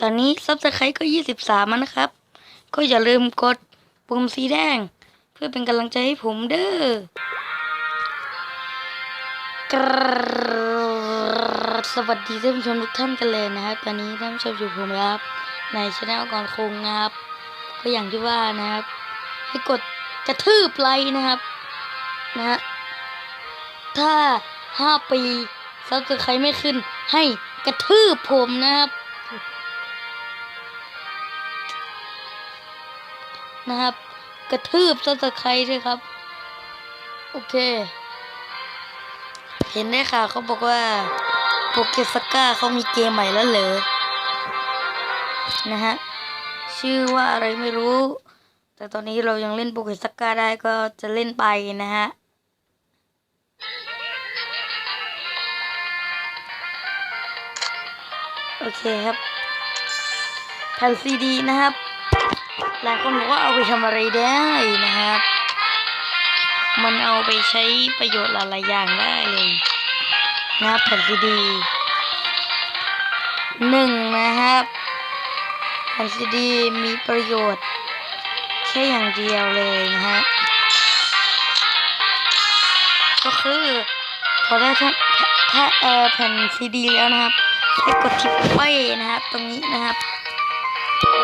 ตอนนี้ซับสไครต์ก็ยี่สิบสามนะครับ ก็อย่าลืมกดปุ่มสีแดง เพื่อเป็นกำลังใจให้ผมเด้อสวัสดีท่านผู้ชมทุกท่านกันเลยนะครับ ตอนนี้ท่านผู้ชมอยู่ผมนะครับ ในช anel ก่อนคงนะครับ ก็อย่างที่ว่านะครับ ให้กดกระทืบไลค์นะครับนะฮะถ้าห้าปีซับสไครต์ไม่ขึ้นให้กระทืบผมนะครับ นะครับ กระทืบซับสไครด้วยครับ โอเค เห็นได้ค่ะเขาบอกว่าโปเกสก้าเขามีเกมใหม่แล้วเหรอนะฮะชื่อว่าอะไรไม่รู้ แต่ตอนนี้เรายังเล่นโปเกสก้าได้ก็จะเล่นไปนะฮะโอเคครับแผ่นซีดีนะครับ หลายคนบอกว่าเอาไปทำอะไรได้นะครับ มันเอาไปใช้ประโยชน์หลายๆอย่างได้เลยนะครับแผ่นซีดีหนึ่งนะครับแผ่นซีดีมีประโยชน์ แค่อย่างเดียวเลยนะฮะก็คือพอได้ถ้าถ้าเออแผ่นซีดีแล้วนะครับให้กดที่เป้นะครับ ตรงนี้นะครับ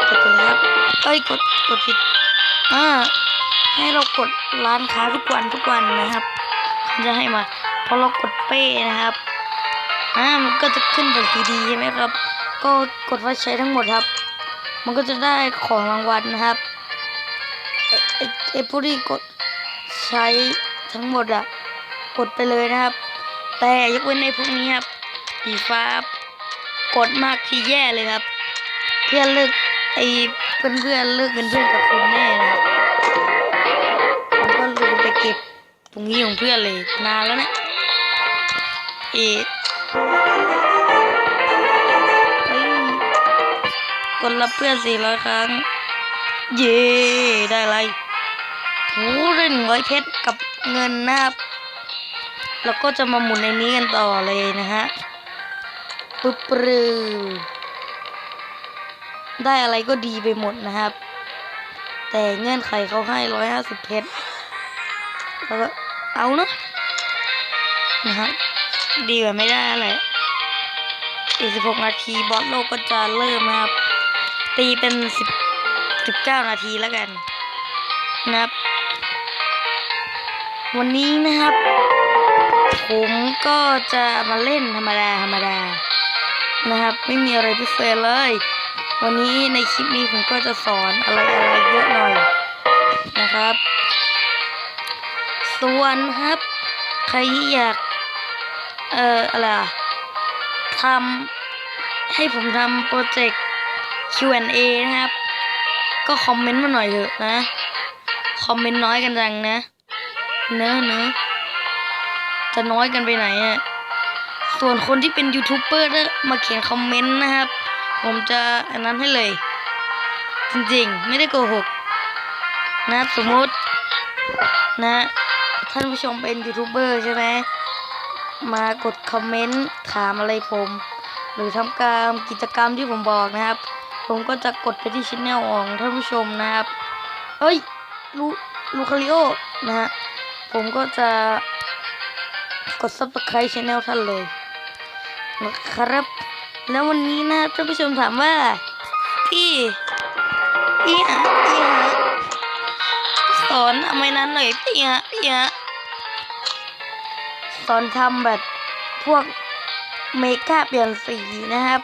กดตรงนี้ครับ เอ้ยกดกดผิดอ่าให้เรากดร้านค้าทุกวันทุกวันนะครับเขาจะให้มาพอเรากดเป้นะครับอ่ามันก็จะขึ้นเป็นซีดีใช่ไหมครับ ก็กดว่าใช้ทั้งหมดครับ มันก็จะได้ของรางวัลนะครับไอ้ไอ้ไอ้ผู้ที่กดใช้ทั้งหมดอะกดไปเลยนะครับ แต่ยกเว้นในพวกนี้ครับสีฟ้ากดมากที่แย่เลยครับ เพื่อนเลิก ไอ้เพื่อนเพื่อนเลิกเป็นเพื่อนกับคุณแน่นะครับผมก็ลืมไปเก็บตรงนี้ของเพื่อนเลยนานแล้วเนะเอะเอ้ยกดรับเพื่อนสี่ร้อยครั้ง เย่ได้อะไรโอ้ได้หนึ่งร้อยเพชรกับเงินนะครับแล้วก็จะมาหมุนในนี้กันต่อเลยนะฮะปึ๊บปรือ ได้อะไรก็ดีไปหมดนะครับ แต่เงื่อนไขเขาให้ร้อยห้าสิบเพชรแล้วก็เอาเนะนะครับดีกว่าไม่ได้แหละอีกสิบหกนาทีบอสโลกก็จะเริ่มนะครับ ตีเป็นสิบสิบเก้านาทีแล้วกัน นะครับ วันนี้นะครับ ผมก็จะมาเล่นธรรมดาธรรมดานะครับ ไม่มีอะไรพิเศษเลย วันนี้ในคลิปนี้ผมก็จะสอนอะไรอะไรเยอะหน่อยนะครับ ส่วนครับ ใครที่อยาก เอ่ออะไรทำให้ผมทำโปรเจกต์ Q&A นะครับ ก็คอมเมนต์มาหน่อยเถอะนะ คอมเมนต์น้อยกันจังนะ เนอะเนอะจะน้อยกันไปไหนอะส่วนคนที่เป็นยูทูบเบอร์มาเขียนคอมเมนต์นะครับ ผมจะอันนั้นให้เลย จริงๆ ไม่ได้โกหก นะสมมุติ นะ ท่านผู้ชมเป็นยูทูบเบอร์ใช่ไหมมากดคอมเมนต์ถามอะไรผม หรือทำการกิจกรรมที่ผมบอกนะครับ ผมก็จะกดไปที่ชิ้นแนลของท่านผู้ชมนะครับเอ้ยลูลูคาริโอนะฮะผมก็จะกด subscribe channel ท่านเลยนะครับ แล้ววันนี้นะท่านผู้ชมถามว่า พี่พี่ฮะพี่ฮะสอนทำไมนั้นหน่อยพี่ฮะพี่ฮะสอนทำแบบพวกเมคาเปลี่ยนสีนะครับ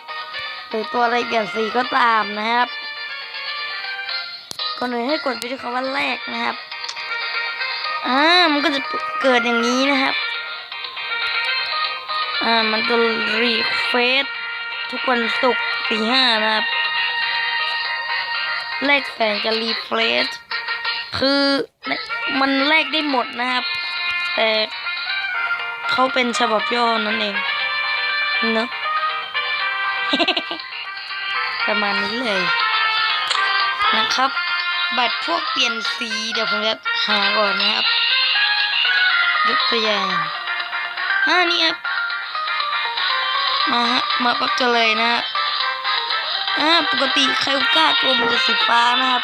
หรือตัวอะไรเปลี่ยนสีก็ตามนะครับก่อนอื่นให้กดไปที่คำว่าแรกนะครับอ่ามันก็จะเกิดอย่างนี้นะครับ อ่ามันจะรีเฟซ ทุกวันศุกร์ตีห้านะครับแลกแสงจะรีเฟรชคือมันแลกได้หมดนะครับ แต่เขาเป็นฉบับย่อนั่นเองเนอะประมาณนี้เลย นะครับ บัตรพวกเปลี่ยนสี เดี๋ยวผมจะหาก่อนนะครับยกตัวอย่างอ่านี่ครับ มาฮะมาปักกันเลยนะฮะอ่าปกติไคลก้าตัวมันจะสีฟ้านะครับ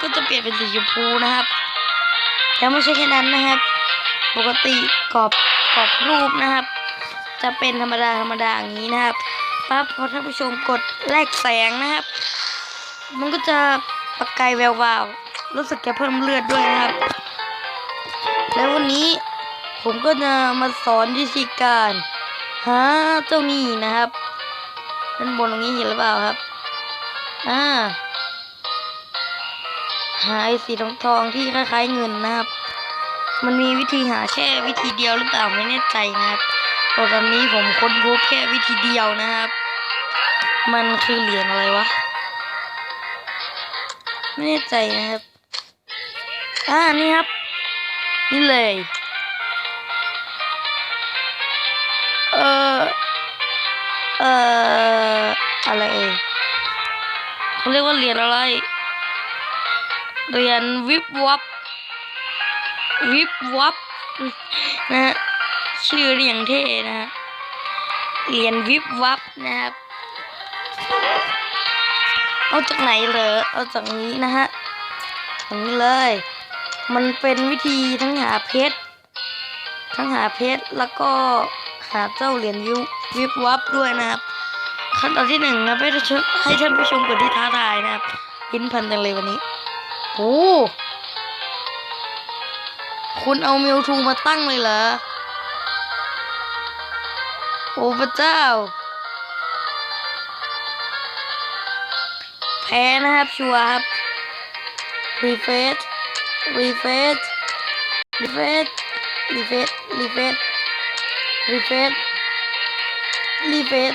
ก็จะเปลี่ยนเป็นสีชมพูนะครับแล้วไม่ใช่แค่นั้นนะครับ ปกติกรอบกรอบรูปนะครับ จะเป็นธรรมดาธรรมดาอย่างนี้นะครับปั๊บพอท่านผู้ชมกดแลกแสงนะครับ มันก็จะประกายแวววาวรู้สึกจะเพิ่มเลือดด้วยนะครับ แล้ววันนี้ผมก็จะมาสอนวิธีการ หาเจ้านี้นะครับด้านบนตรงนี้เห็นหรือเปล่าครับ อ่า หาไอ้สีทองทองที่คล้ายๆเงินนะครับ มันมีวิธีหาแค่วิธีเดียวหรือเปล่าไม่แน่ใจนะครับต่ตอนนี้ผมค้นพบแค่วิธีเดียวนะครับ มันคือเหรียญอะไรวะ ไม่แน่ใจนะครับ อ่า นี่ครับ นี่เลย เอออะไรเอ่ยเขาเรียกว่าเหรียญอะไรเหรียญวิบวับ วิบวับนะฮะชื่อนี่อย่างเท่นะฮะเหรียญวิบวับนะครับเอาจากไหนเหรอเอาจากนี้นะฮะอย่างนี้เลย มันเป็นวิธีทั้งหาเพชร ทั้งหาเพชรแล้วก็หาเจ้าเหรียญวิว วิบวับด้วยนะครับขั้นตอนที่หนึ่งนะให้ท่านผู้ชมให้ท่านผู้ชมกดที่ท้าทายนะครับพินพันจังเลยวันนี้โอ้คุณเอามิวทูมาตั้งเลยเหรอ โอ้พระเจ้า แพ้นะครับ ชัวร์ครับ รีเฟซรีเฟซรีเฟซรีเฟซรีเฟซรีเฟซ รีเฟซ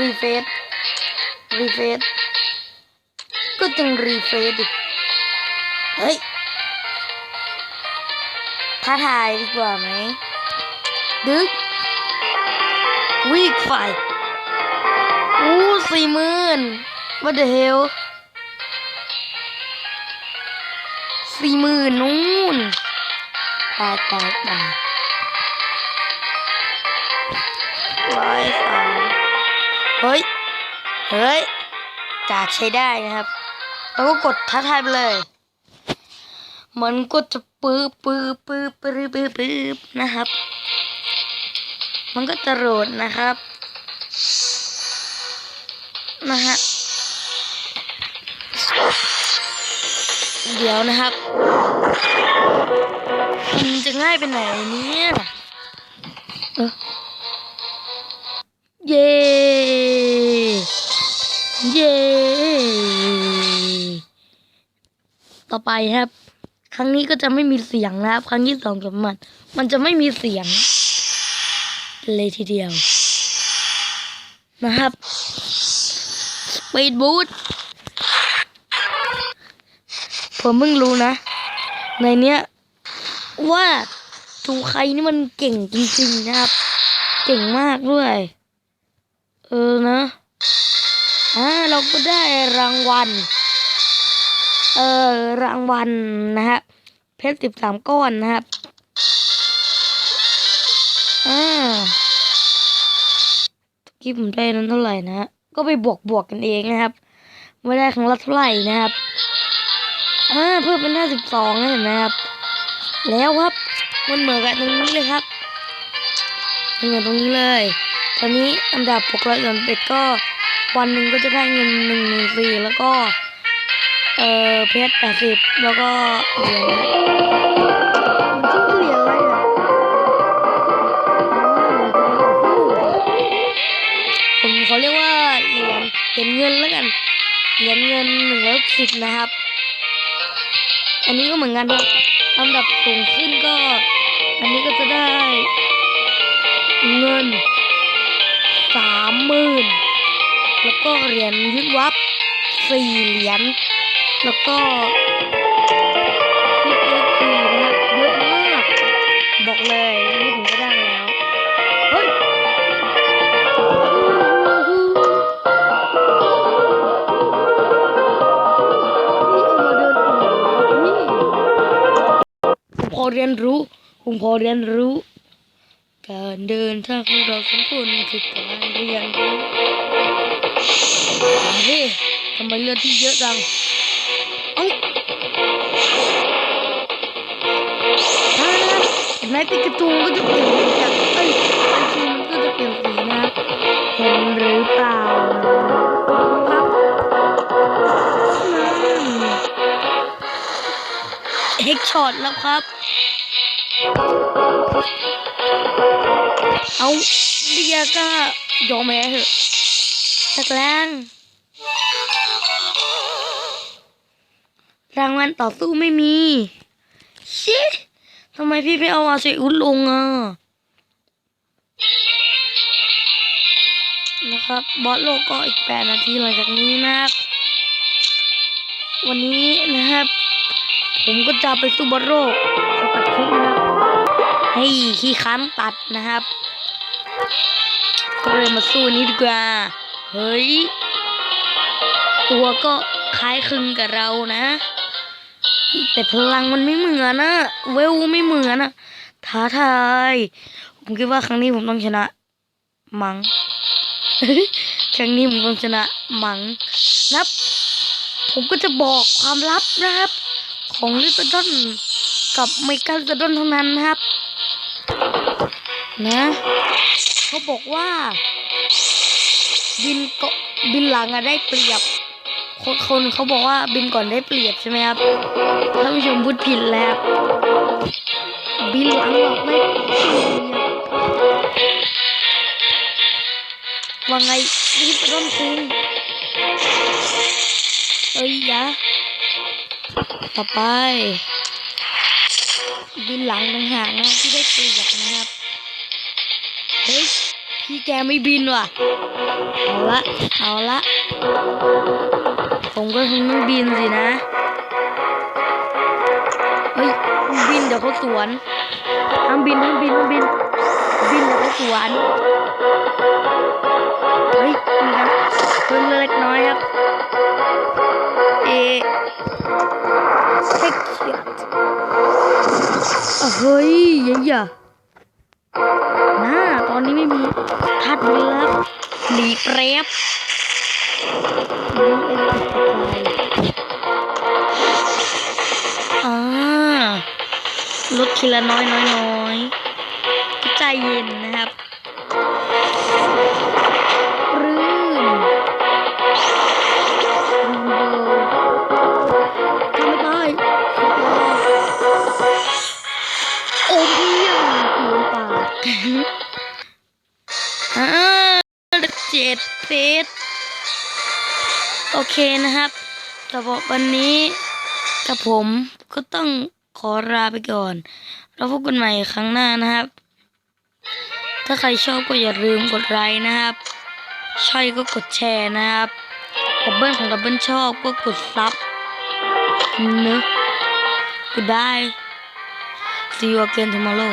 รีเฟซรีเฟซก็จึงรีเฟซดิเฮ้ยท้าทายดีกว่าไหมดึกวีกไฟอู้สี่หมื่น what the hell สี่หมื่นนู่นตายตายตาย ร้อยสามเฮ้ย เฮ้ยจากใช้ได้นะครับ แล้วก็กดท้าทายไปเลยมันก็จะปื๊บปื๊บปื๊บปื๊บปื๊บปื๊บนะครับ มันก็จะโหลดนะครับ นะฮะ เดี๋ยวนะครับ มันจะง่ายไปไหนเนี่ยเออ เย้เย้ต่อไปครับ ครั้งนี้ก็จะไม่มีเสียงนะครับ ครั้งที่สองสมมัน มันจะไม่มีเสียง เลยทีเดียว นะครับสปีดบูทผมเพิ่งรู้นะ ในเนี้ย ว่าจูใครนี่มันเก่งจริงๆนะครับ เก่งมากด้วย เออนะอ่าเราก็ได้รางวัล เออรางวัลนะฮะเพชรสิบสามก้อนนะครับอ่าทุกี้ผมได้นั้นเท่าไหร่นะฮะก็ไปบวกบวกกันเองนะครับไม่ได้ครั้งละเท่าไหร่นะครับอ่าเพิ่มเป็นห้าสิบสองเห็นไหมครับ แล้วครับมันเหมือนกันตรงนี้เลยครับมันเหมือนตรงนี้เลย ตอนนี้อันดับหกร้อยสามสิบก็วันหนึ่งก็จะได้เงินหนึ่งหมื่นสี่แล้วก็ เอ่อเพชรแปดสิบแล้วก็เหรียญมันชื่อเหรียญอะไรอะผมเขาเรียกว่าเหรียญเหรียญเงินแล้วกันเหรียญเงินหนึ่งร้อยสิบนะครับ อันนี้ก็เหมือนกันครับลำดับสูงขึ้นก็ อันนี้ก็จะได้เงิน สามหมื่นแล้วก็เหรียญวิบวับสี่เหรียญแล้วก็คิดเอ็กซ์นะครับเยอะมาก บอกเลยนี่ผมก็ได้มาแล้วเฮ้ยพี่เอามาเดินอ่อนครับพี่ผมพอเรียนรู้ผมพอเรียนรู้ การเดินทางของเราสองคนคือการเรียนรู้เฮ้ทำไมเลือดที่เยอะจังเอ้ยถ้านะครับเห็นไหมปิกาจูก็จะเปลี่ยนสีจากเอ้ยปิกาจูมันก็จะเปลี่ยนสีนะ เห็นหรือเปล่าครับนั่นเฮกช็อตแล้วครับ เอาเดียก็ยอมแพ้เถอะตักแรงรางวัลต่อสู้ไม่มี ชิทำไมพี่ไม่เอาอาเซอุสลงอะ นะครับ บอสโลกก็อีกแปดนาทีหลังจากนี้นะครับวันนี้นะครับ ผมก็จะไปสู้บอสโลกตัดคลิปนะครับ ให้ขี้ค้านตัดนะครับ ก็เลยมาสู้นี้ดีกว่า เฮ้ย ตัวก็คล้ายคลึงกับเรานะ แต่พลังมันไม่เหมือนนะเวลไม่เหมือนนะท้าทาย ผมคิดว่าครั้งนี้ผมต้องชนะ มังครั้งนี้ผมต้องชนะ มังนับ ผมก็จะบอกความลับนะครับ ของลิตเติ้ลกับไมเคิลลิตเติ้ลเท่านั้นนะครับ นะเขาบอกว่า บินเกาะบินหลังอะได้เปรียบ คนคนเขาบอกว่าบินก่อนได้เปรียบใช่ไหมครับท่านผู้ชมพูดผิดแล้วบินหลังหรอกไม่เปรียบว่าไงรีบร่มคุงเอ้ยยะต่อไป บินหลังต่างหากนะที่ได้เปรียบนะครับ เฮ้ยพี่แกไม่บินว่ะ เอาละ เอาละ ผมก็คงไม่บินสินะ เฮ้ย บินเดี๋ยวเขาสวนห้ามบินห้ามบินห้ามบิน บินเดี๋ยวเขาสวน เฮ้ยมีกันเพิ่มเล็กน้อยครับ เอเทคเฮ้ยยัยอะน่ ทัดเลยครับหลีเปรียบลดทีละน้อยน้อยน้อยใจเย็นนะครับ โอเคนะครับสำหรับวันนี้กับผมก็ต้องขอลาไปก่อน เราพบกันใหม่ครั้งหน้านะครับ ถ้าใครชอบก็อย่าลืมกดไลค์นะครับใช่ก็กดแชร์นะครับดับเบิลของดับเบิลชอบก็กดซับนะ goodbye see you again tomorrow